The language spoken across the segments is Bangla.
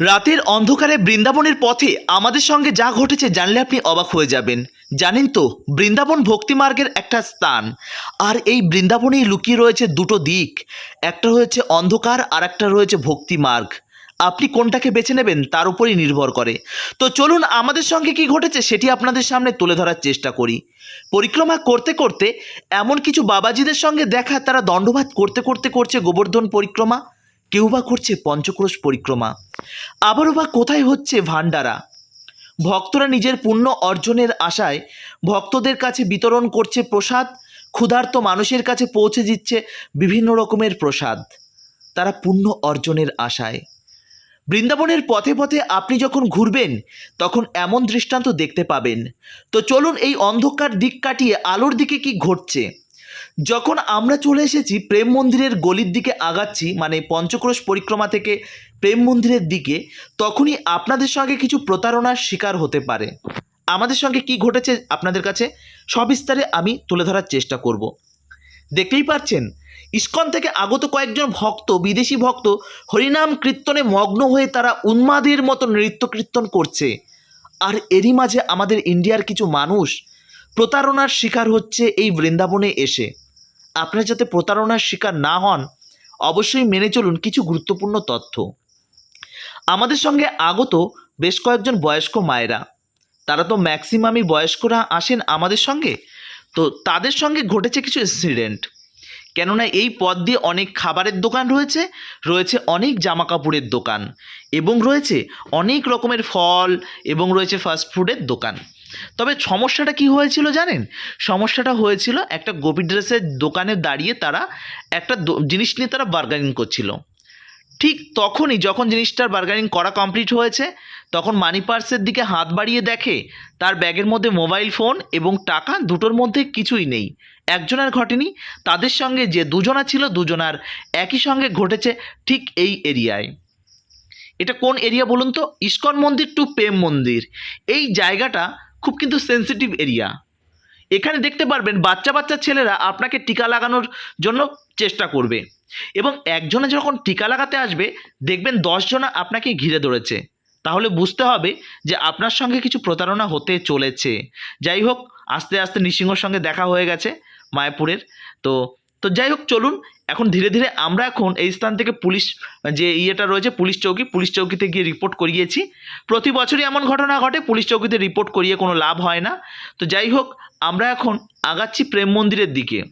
রাতের অন্ধকারে বৃন্দাবনের পথে আমাদের সঙ্গে যা ঘটেছে জানলে আপনি অবাক হয়ে যাবেন। জানেন তো, বৃন্দাবন ভক্তিমার্গের একটা স্থান। আর এই বৃন্দাবনেই লুকিয়ে রয়েছে দুটো দিক। একটা রয়েছে অন্ধকার আর একটা রয়েছে ভক্তিমার্গ আপনি কোনটাকে বেছে নেবেন তার উপরই নির্ভর করে। তো চলুন আমাদের সঙ্গে কি ঘটেছে সেটি আপনাদের সামনে তুলে ধরার চেষ্টা করি। পরিক্রমা করতে করতে এমন কিছু বাবাজিদের সঙ্গে দেখা, তারা দণ্ডভাত করতে করতে করছে গোবর্ধন পরিক্রমা। কেউ বা করছে পঞ্চক্রোশ পরিক্রমা। আবারও বা কোথায় হচ্ছে ভান্ডারা ভক্তরা নিজের পুণ্য অর্জনের আশায় ভক্তদের কাছে বিতরণ করছে প্রসাদ, ক্ষুধার্ত মানুষের কাছে পৌঁছে দিচ্ছে বিভিন্ন রকমের প্রসাদ। তারা পুণ্য অর্জনের আশায়। বৃন্দাবনের পথে পথে আপনি যখন ঘুরবেন, তখন এমন দৃষ্টান্ত দেখতে পাবেন। তো চলুন এই অন্ধকার দিক কাটিয়ে আলোর দিকে কি ঘটছে? যখন আমরা চলে এসেছি প্রেম মন্দিরের গলির দিকে আগাচ্ছি মানে পঞ্চক্রোশ পরিক্রমা থেকে প্রেম মন্দিরের দিকে, তখনই আপনাদের সঙ্গে কিছু প্রতারণার শিকার হতে পারে। আমাদের সঙ্গে কি ঘটেছে আপনাদের কাছে? সবিস্তারে আমি তুলে ধরার চেষ্টা করব। দেখতেই পাচ্ছেন ইস্কন থেকে আগত কয়েকজন ভক্ত, বিদেশি ভক্ত, হরিনাম কীর্তনে মগ্ন হয়ে তারা উন্মাদের মতো নৃত্য কীর্তন করছে। আর এরই মাঝে আমাদের ইন্ডিয়ার কিছু মানুষ প্রতারণার শিকার হচ্ছে এই বৃন্দাবনে এসে। আপনারা যাতে প্রতারণার শিকার না হন, অবশ্যই মেনে চলুন কিছু গুরুত্বপূর্ণ তথ্য। আমাদের সঙ্গে আগত বেশ কয়েকজন বয়স্ক মায়েরা। তারা তো ম্যাক্সিমামই বয়স্করা আসেন আমাদের সঙ্গে? তো তাদের সঙ্গে ঘটেছে কিছু ইনসিডেন্ট কেননা এই পথ দিয়ে অনেক খাবারের দোকান রয়েছে রয়েছে অনেক জামা কাপড়ের দোকান এবং রয়েছে অনেক রকমের ফল এবং রয়েছে ফাস্ট ফুডের দোকান। তবে সমস্যাটা কি হয়েছিল জানেন? সমস্যাটা হয়েছিল একটা গোপী ড্রেসের দোকানে দাঁড়িয়ে তারা একটা জিনিস নিয়ে তারা বার্গেনিং করছিল। ঠিক তখনই যখন জিনিসটার বার্গেনিং করা কমপ্লিট হয়েছে, তখন মানি পার্সের দিকে হাত বাড়িয়ে দেখে তার ব্যাগের মধ্যে মোবাইল ফোন এবং টাকা দুটোর মধ্যে কিছুই নেই। একজনের ঘটেনি, তাদের সঙ্গে যে দুজনা ছিল দুজনার একই সঙ্গে ঘটেছে ঠিক এই এরিয়ায়। এটা কোন এরিয়া বলুন তো? ইস্কন মন্দির টু প্রেম মন্দির। এই জায়গাটা খুব কিন্তু সেন্সিটিভ এরিয়া এখানে দেখতে পারবেন বাচ্চা বাচ্চা ছেলেরা আপনাকে টিকা লাগানোর জন্য চেষ্টা করবে। এবং একজনে যখন টিকা লাগাতে আসবে, দেখবেন দশজনা আপনাকে ঘিরে ধরেছে। তাহলে বুঝতে হবে যে আপনার সঙ্গে কিছু প্রতারণা হতে চলেছে। যাই হোক, আস্তে আস্তে নৃসিংহর সঙ্গে দেখা হয়ে গেছে মায়াপুরের। তো তো যাই হোক, চলুন। এখন ধীরে ধীরে আমরা এখন এই স্থান থেকে পুলিশ, যে ইয়েটা রয়েছে, পুলিশ চৌকি, পুলিশ চৌকিতে গিয়ে রিপোর্ট করিয়েছি। প্রতি বছরই এমন ঘটনা ঘটে, পুলিশ চৌকিতে রিপোর্ট করিয়ে কোনো লাভ হয় না। তো যাই হোক, আমরা এখন আগাচ্ছি প্রেম মন্দিরের দিকে।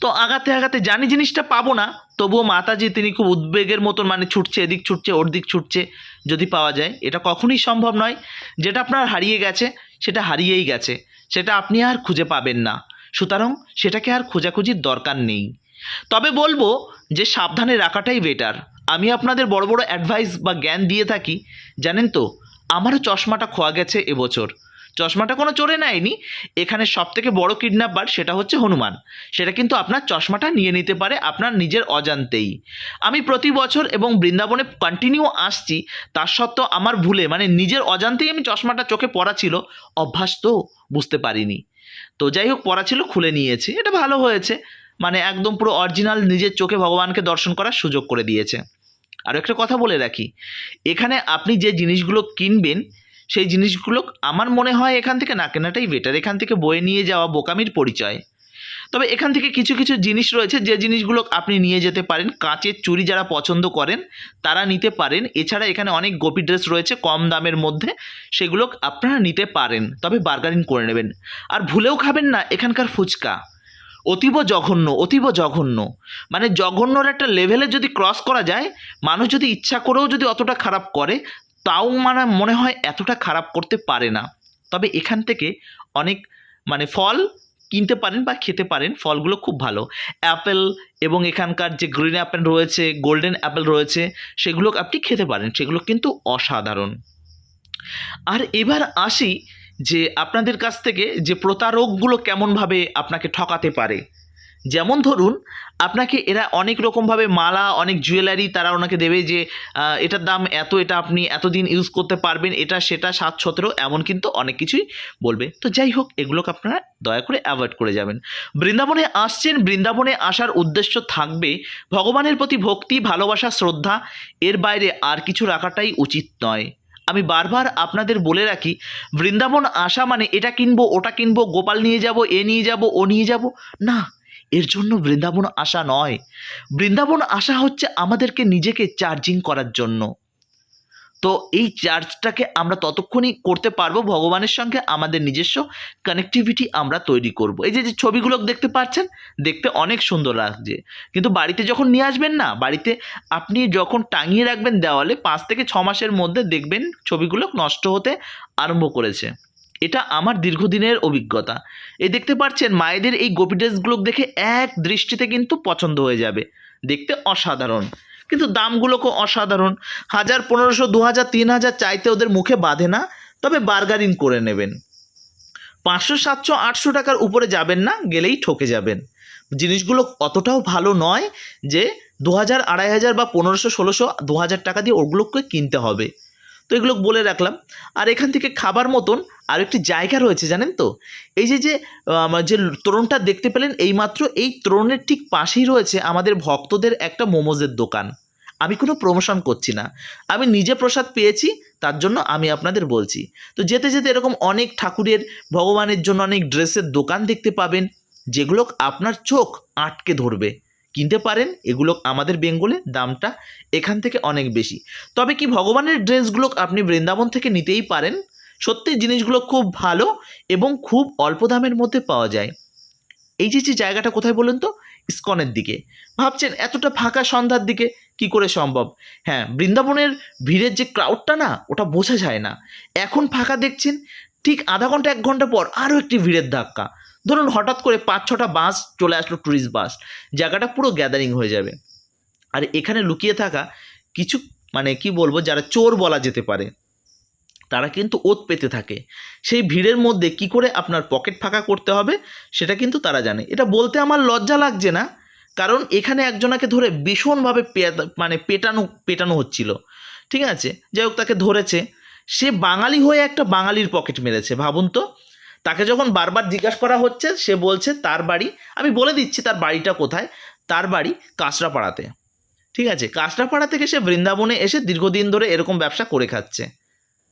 তো আগাতে আগাতে জানি জিনিসটা পাবো না, তবুও মাতাজি তিনি খুব উদ্বেগের মতন মানে ছুটছে, এদিক ছুটছে ওর দিক ছুটছে, যদি পাওয়া যায়। এটা কখনোই সম্ভব নয়। যেটা আপনার হারিয়ে গেছে, সেটা হারিয়েই গেছে। সেটা আপনি আর খুঁজে পাবেন না। সুতরাং সেটাকে আর খোঁজাখুঁজির দরকার নেই। তবে বলব যে সাবধানে রাখাটাই বেটার আমি আপনাদের বড় বড় অ্যাডভাইস বা জ্ঞান দিয়ে থাকি, জানেন তো? আমারও চশমাটা খোয়া গেছে এবছর। চশমাটা কোনো চোরে নেয়নি। এখানে সব থেকে বড় কিডন্যাপার সেটা হচ্ছে হনুমান। সেটা কিন্তু আপনার চশমাটা নিয়ে নিতে পারে আপনার নিজের অজান্তেই। আমি প্রতি বছর এবং বৃন্দাবনে কন্টিনিউ আসছি, তার সত্ত্বেও আমার ভুলে মানে নিজের অজান্তেই আমি চশমাটা চোখে পড়া ছিল, অভ্যাস তো বুঝতে পারিনি। তো যাই হোক পড়া ছিল, খুলে নিয়েছি। এটা ভালো হয়েছে। মানে একদম পুরো অরিজিনাল নিজের চোখে ভগবানকে দর্শন করার সুযোগ করে দিয়েছে। আর একটা কথা বলে রাখি, এখানে আপনি যে জিনিসগুলো কিনবেন, সেই জিনিসগুলো আমার মনে হয় এখান থেকে না কেনাটাই বেটার এখান থেকে বয়ে নিয়ে যাওয়া বোকামির পরিচয়। তবে এখান থেকে কিছু কিছু জিনিস রয়েছে যে জিনিসগুলো আপনি নিয়ে যেতে পারেন। কাঁচের চুড়ি যারা পছন্দ করেন, তারা নিতে পারেন। এছাড়া এখানে অনেক গোপী ড্রেস রয়েছে কম দামের মধ্যে, সেগুলো আপনারা নিতে পারেন। তবে বার্গারিং করে নেবেন। আর ভুলেও খাবেন না, এখানকার ফুচকা। অতীব জঘন্য অতীব জঘন্য। মানে জঘন্যর একটা লেভেলে যদি ক্রস করা যায়, মানুষ যদি ইচ্ছা করেও যদি অতটা খারাপ করে, তাও মানে মনে হয় এতটা খারাপ করতে পারে না। তবে এখান থেকে অনেক মানে ফল কিনতে পারেন বা খেতে পারেন, ফলগুলো খুব ভালো। অ্যাপেল এবং এখানকার যে গ্রিন অ্যাপেল রয়েছে, গোল্ডেন অ্যাপেল রয়েছে, সেগুলো আপনি খেতে পারেন, সেগুলো কিন্তু অসাধারণ। আর এবার আসি যে আপনাদের কাছ থেকে যে প্রতারকগুলো কেমনভাবে আপনাকে ঠকাতে পারে। যেমন ধরুন, আপনাকে এরা অনেক রকমভাবে মালা, অনেক জুয়েলারি তারা ওনাকে দেবে যে এটার দাম এত, এটা আপনি এতদিন ইউজ করতে পারবেন, এটা, সেটা, সাত, সতেরো, এমন কিন্তু অনেক কিছুই বলবে। তো যাই হোক, এগুলোকে আপনারা দয়া করে অ্যাভয়েড করে যাবেন। বৃন্দাবনে আসছেন, বৃন্দাবনে আসার উদ্দেশ্য থাকবে, ভগবানের প্রতি ভক্তি, ভালোবাসা, শ্রদ্ধা, এর বাইরে আর কিছু রাখাটাই উচিত নয়। আমি বারবার আপনাদের বলে রাখি, বৃন্দাবন আসা মানে এটা কিনবো, ওটা কিনবো, গোপাল নিয়ে যাব, এ নিয়ে যাব, ও নিয়ে যাব, না। এর জন্য বৃন্দাবন আসা নয়। বৃন্দাবন আসা হচ্ছে আমাদেরকে নিজেকে চার্জিং করার জন্য। তো এই চার্জটাকে আমরা ততক্ষণই করতে পারব, ভগবানের সঙ্গে আমাদের নিজস্ব কানেক্টিভিটি আমরা তৈরি করব। এই যে যে ছবিগুলো দেখতে পাচ্ছেন, দেখতে অনেক সুন্দর লাগছে। কিন্তু বাড়িতে যখন নিয়ে আসবেন না, বাড়িতে আপনি যখন টাঙিয়ে রাখবেন দেওয়ালে, পাঁচ থেকে ছ মাসের মধ্যে দেখবেন ছবিগুলো নষ্ট হতে আরম্ভ করেছে। এটা আমার দীর্ঘদিনের অভিজ্ঞতা। এ দেখতে পাচ্ছেন, মায়েদের এই গোপি ড্রেসগুলো দেখে এক দৃষ্টিতে কিন্তু পছন্দ হয়ে যাবে। দেখতে অসাধারণ। কিন্তু দামগুলোকে অসাধারণ। হাজার পনেরোশো, দু হাজার, তিন হাজার চাইতে ওদের মুখে বাঁধে না, তবে বার্গারিং করে নেবেন। পাঁচশো, সাতশো, আটশো টাকার উপরে যাবেন না, গেলেই ঠকে যাবেন। জিনিসগুলো অতটাও ভালো নয় যে দু হাজার, আড়াই হাজার বা পনেরোশো, ষোলোশো, দু হাজার টাকা দিয়ে ওগুলোকে কিনতে হবে। তো এগুলো বলে রাখলাম। আর এখান থেকে খাবার মতন আর একটি জায়গা রয়েছে, জানেন তো? এই যে যে যে তরুণটা দেখতে পেলেন, এইমাত্র এই তরুণের ঠিক পাশেই রয়েছে আমাদের ভক্তদের একটা মোমোজের দোকান। আমি কোনো প্রমোশন করছি না। আমি নিজে প্রসাদ পেয়েছি, তার জন্য আমি আপনাদের বলছি। তো যেতে যেতে এরকম অনেক ঠাকুরের, ভগবানের জন্য অনেক ড্রেসের দোকান দেখতে পাবেন, যেগুলো আপনার চোখ আটকে ধরবে। কিনতে পারেন, এগুলো আমাদের বেঙ্গলে দামটা এখান থেকে অনেক বেশি। তবে কি ভগবানের ড্রেসগুলো আপনি বৃন্দাবন থেকে নিতেই পারেন, সত্যি জিনিসগুলো খুব ভালো এবং খুব অল্প দামের মধ্যে পাওয়া যায়। এই যে যে জায়গাটা কোথায় বলুন তো? ইস্কনের দিকে। ভাবছেন এতটা ফাঁকা সন্ধ্যার দিকে কি করে সম্ভব? হ্যাঁ বৃন্দাবনের ভিড়ের যে ক্রাউডটা না, ওটা বোঝা যায় না। এখন ফাঁকা দেখছেন, ঠিক আধা ঘণ্টা, এক ঘণ্টা পর আরও একটি ভিড়ের ধাক্কা। ধরুন হঠাৎ করে পাঁচ ছটা বাস চলে আসলো ট্যুরিস্ট বাস জায়গাটা পুরো গ্যাদারিং হয়ে যাবে। আর এখানে লুকিয়ে থাকা কিছু মানে কি বলব, যারা চোর বলা যেতে পারে, তারা কিন্তু ওত পেতে থাকে। সেই ভিড়ের মধ্যে কি করে আপনার পকেট ফাঁকা করতে হবে, সেটা কিন্তু তারা জানে। এটা বলতে আমার লজ্জা লাগছে না, কারণ এখানে একজনাকে ধরে ভীষণভাবে মানে পেটানো পেটানো হচ্ছিল। ঠিক আছে? যাই হোক, তাকে ধরেছে। সে বাঙালি হয়ে একটা বাঙালির পকেট মেরেছে, ভাবুন তো। তাকে যখন বারবার জিজ্ঞাসা করা হচ্ছে, সে বলছে, তার বাড়ি। আমি বলে দিচ্ছি, তার বাড়িটা কোথায়? তার বাড়ি কাঁচরাপাড়াতে। ঠিক আছে? কাঁচরাপাড়া থেকে সে বৃন্দাবনে এসে দীর্ঘদিন ধরে এরকম ব্যবসা করে খাচ্ছে।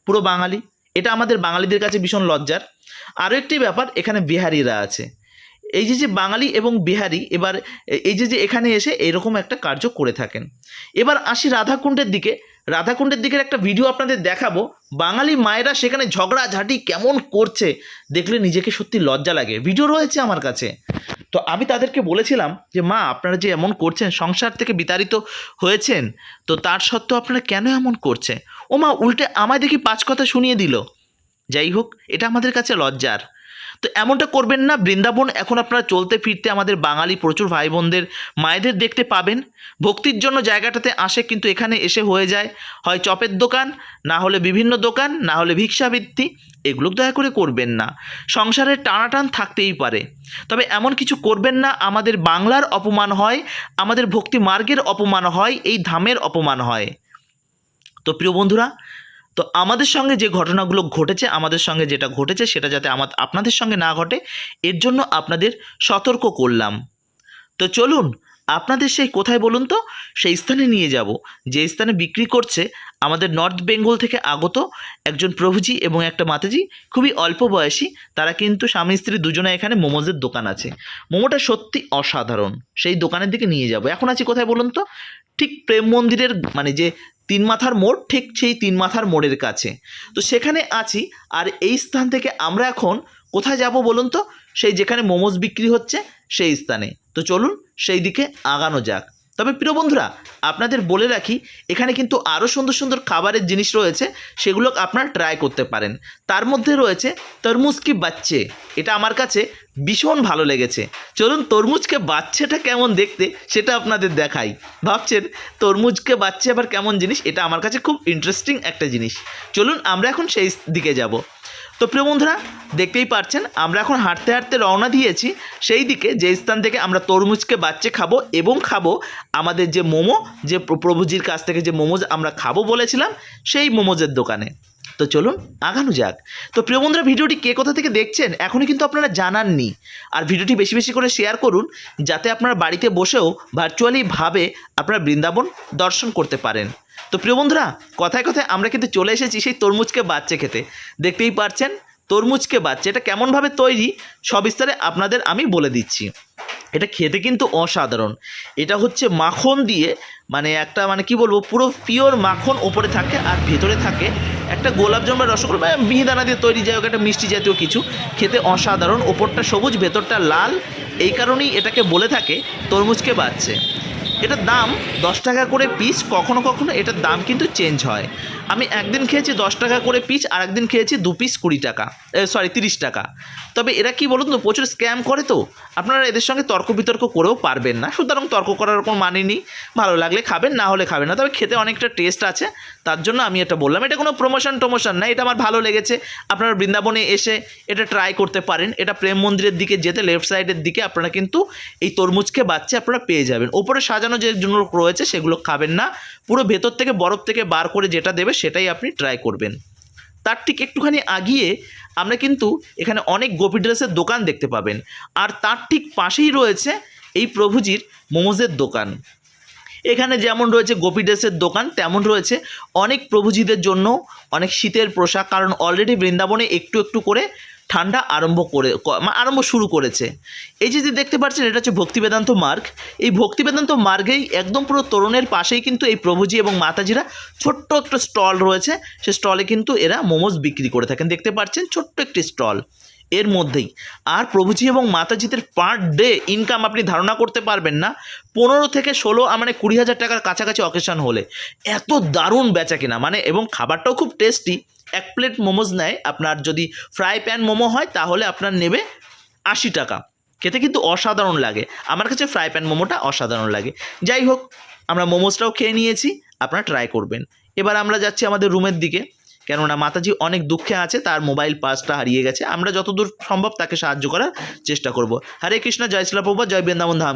পুরো বাঙালি। এটা আমাদের বাঙালিদের কাছে ভীষণ লজ্জার। আরও একটি ব্যাপার, এখানে বিহারিরা আছে। এই যে যে বাঙালি এবং বিহারি এবার, এই যে যে এখানে এসে এরকম একটা কার্য করে থাকেন। এবার আসি রাধাকুণ্ডের দিকে। রাধাকুণ্ডের দিকের একটা ভিডিও আপনাদের দেখাবো। বাঙালি মায়েরা সেখানে ঝগড়াঝাটি কেমন করছে, দেখলে নিজেকে সত্যি লজ্জা লাগে। ভিডিও রয়েছে আমার কাছে। তো আমি তাদেরকে বলেছিলাম যে, মা, আপনারা যে এমন করছেন, সংসার থেকে বিতাড়িত হয়েছেন, তো তার সত্ত্বেও আপনারা কেন এমন করছে ও মা উল্টে আমায় দেখি পাঁচ কথা শুনিয়ে দিল। যাই হোক, এটা আমাদের কাছে লজ্জার। তো এমনটা করবেন না। বৃন্দাবন এখন আপনারা চলতে ফিরতে আমাদের বাঙালি প্রচুর ভাই বোনদের মায়েদের দেখতে পাবেন। ভক্তির জন্য জায়গাটাতে আসে কিন্তু এখানে এসে হয়ে যায়। হয় চপের দোকান, না হলে বিভিন্ন দোকান, না হলে ভিক্ষাবৃত্তি, এগুলো দয়া করে করবেন না। সংসারের টানাটান থাকতেই পারে। তবে এমন কিছু করবেন না, আমাদের বাংলার অপমান হয়, আমাদের ভক্তি মার্গের অপমান হয়, এই ধামের অপমান হয়। তো প্রিয় বন্ধুরা তো আমাদের সঙ্গে যে ঘটনাগুলো ঘটেছে, আমাদের সঙ্গে যেটা ঘটেছে সেটা যাতে আমার আপনাদের সঙ্গে না ঘটে, এর জন্য আপনাদের সতর্ক করলাম। তো চলুন, আপনাদের সেই কোথায় বলুন তো? সেই স্থানে নিয়ে যাব, যে স্থানে বিক্রি করছে আমাদের নর্থ বেঙ্গল থেকে আগত একজন প্রভুজি এবং একটা মাতাজি, খুবই অল্প বয়সী, তারা কিন্তু স্বামী স্ত্রী দুজনে এখানে মোমোজের দোকান আছে। মোমোটা সত্যি অসাধারণ, সেই দোকানের দিকে নিয়ে যাব। এখন আছি কোথায় বলুন তো? ঠিক প্রেম মন্দিরের মানে যে তিন মাথার মোড় ঠিক সেই তিন মাথার মোড়ের কাছে। তো সেখানে আছি আর এই স্থান থেকে আমরা এখন কোথায় যাব বলুন তো? সেই যেখানে মোমোজ বিক্রি হচ্ছে সেই স্থানে। তো চলুন সেই দিকে আগানো যাক। তবে প্রিয় বন্ধুরা, আপনাদের বলে রাখি, এখানে কিন্তু আরও সুন্দর সুন্দর খাবারের জিনিস রয়েছে, সেগুলো আপনারা ট্রাই করতে পারেন। তার মধ্যে রয়েছে তরমুজ কি বাচ্চে এটা আমার কাছে ভীষণ ভালো লেগেছে। চলুন তরমুজকে বাচ্চাটা কেমন দেখতে সেটা আপনাদের দেখাই। ভাবছেন তরমুজকে বাচ্চা আবার কেমন জিনিস? এটা আমার কাছে খুব ইন্টারেস্টিং একটা জিনিস। চলুন আমরা এখন সেই দিকে যাব। তো প্রিয় বন্ধুরা, দেখতেই পারছেন, আমরা এখন হাঁটতে হাঁটতে রওনা দিয়েছি। সেই দিকে যে স্থান থেকে আমরা তরমুজকে বাচ্চে খাব এবং খাব আমাদের যে মোমো, যে প্র- প্রভুজির কাছ থেকে যে মোমোজ আমরা খাব বলেছিলাম, সেই মোমোজের দোকানে। তো চলুন, আগানো যাক। তো প্রিয় বন্ধুরা, ভিডিওটি কে কোথা থেকে দেখছেন, এখনই কিন্তু আপনারা জানাননি। আর ভিডিওটি বেশি বেশি করে শেয়ার করুন, যাতে আপনারা বাড়িতে বসেও ভার্চুয়ালি ভাবে আপনারা বৃন্দাবন দর্শন করতে পারেন। তো প্রিয় বন্ধুরা, কথায় কথায় আমরা কিন্তু চলে এসেছি সেই তরমুজকে বাচ্চা খেতে। দেখতেই পারছেন, তরমুজকে বাচ্চা। এটা কেমনভাবে তৈরি সবিস্তারে আপনাদের আমি বলে দিচ্ছি। এটা খেতে কিন্তু অসাধারণ। এটা হচ্ছে মাখন দিয়ে মানে একটা মানে কি বলব, পুরো পিওর মাখন ওপরে থাকে আর ভেতরে থাকে একটা গোলাপ জাম বা রসগোল্লা বা মিহিদানা দিয়ে তৈরি হোক, একটা মিষ্টি জাতীয় কিছু। খেতে অসাধারণ, ওপরটা সবুজ, ভেতরটা লাল। এই কারণেই এটাকে বলে থাকে তরমুজকে বাচ্ছে এটার দাম দশ টাকা করে পিস কখনো কখনো এটার দাম কিন্তু চেঞ্জ হয়। আমি একদিন খেয়েছি দশ টাকা করে পিস আর একদিন খেয়েছি দু পিস কুড়ি টাকা সরি তিরিশ টাকা। তবে এরা কি বলুন তো, প্রচুর স্ক্যাম করে তো? আপনারা এদের সঙ্গে তর্ক বিতর্ক করেও পারবেন না। সুতরাং তর্ক করার কোনো মানে নেই। ভালো লাগলে খাবেন, না হলে খাবেন না। তবে খেতে অনেকটা টেস্ট আছে। তার জন্য আমি এটা বললাম। এটা কোনো প্রমোশন টমোশন না, এটা আমার ভালো লেগেছে। আপনারা বৃন্দাবনে এসে এটা ট্রাই করতে পারেন। এটা প্রেম মন্দিরের দিকে যেতে লেফট সাইডের দিকে আপনারা কিন্তু এই তরমুজকে বাচ্চা আপনারা পেয়ে যাবেন। ওপরে সাজানো যে জন্য রয়েছে সেগুলো খাবেন না। পুরো ভেতর থেকে বরফ থেকে বার করে যেটা দেবে সেটাই আপনি ট্রাই করবেন। তার ঠিক একটুখানি আগিয়ে আমরা কিন্তু এখানে অনেক গোপী ড্রেসের দোকান দেখতে পাবেন। আর তার ঠিক পাশেই রয়েছে এই প্রভুজির মোমোজের দোকান। এখানে যেমন রয়েছে গোপী ড্রেসের দোকান, তেমন রয়েছে অনেক প্রভুজিদের জন্য অনেক শীতের পোশাক। কারণ অলরেডি বৃন্দাবনে একটু একটু করে ঠান্ডা আরম্ভ করে আরম্ভ শুরু করেছে। এই যে যে দেখতে পাচ্ছেন, এটা হচ্ছে ভক্তি বেদান্ত মার্গ। এই ভক্তি বেদান্ত মার্গেই একদম পুরো তরুণের পাশেই কিন্তু এই প্রভুজি এবং মাতাজিরা ছোট্ট একটা স্টল রয়েছে। সে স্টলে কিন্তু এরা মোমোজ বিক্রি করে থাকেন। দেখতে পাচ্ছেন, ছোট্ট একটি স্টল এর মধ্যেই। আর প্রভুজি এবং মাতাজিদের পার ডে ইনকাম আপনি ধারণা করতে পারবেন না। পনেরো থেকে ষোলো মানে কুড়ি হাজার টাকার কাছাকাছি অকেশন হলে। এত দারুণ বেচা কিনা। মানে এবং খাবারটাও খুব টেস্টি এক প্লেট মোমোজ নেয়, আপনার যদি ফ্রাই প্যান মোমো হয়, তাহলে আপনার নেবে আশি টাকা। খেতে কিন্তু অসাধারণ লাগে। আমার কাছে ফ্রাই প্যান মোমোটা অসাধারণ লাগে। যাই হোক, আমরা মোমোজটাও খেয়ে নিয়েছি, আপনারা ট্রাই করবেন। এবার আমরা যাচ্ছি আমাদের রুমের দিকে। কেননা মাতাজি অনেক দুঃখে আছে, তার মোবাইল পাসটা হারিয়ে গেছে। আমরা যতদূর সম্ভব তাকে সাহায্য করার চেষ্টা করব। হরে কৃষ্ণ, জয় শিলা প্রভু জয় বৃন্দাবন ধাম।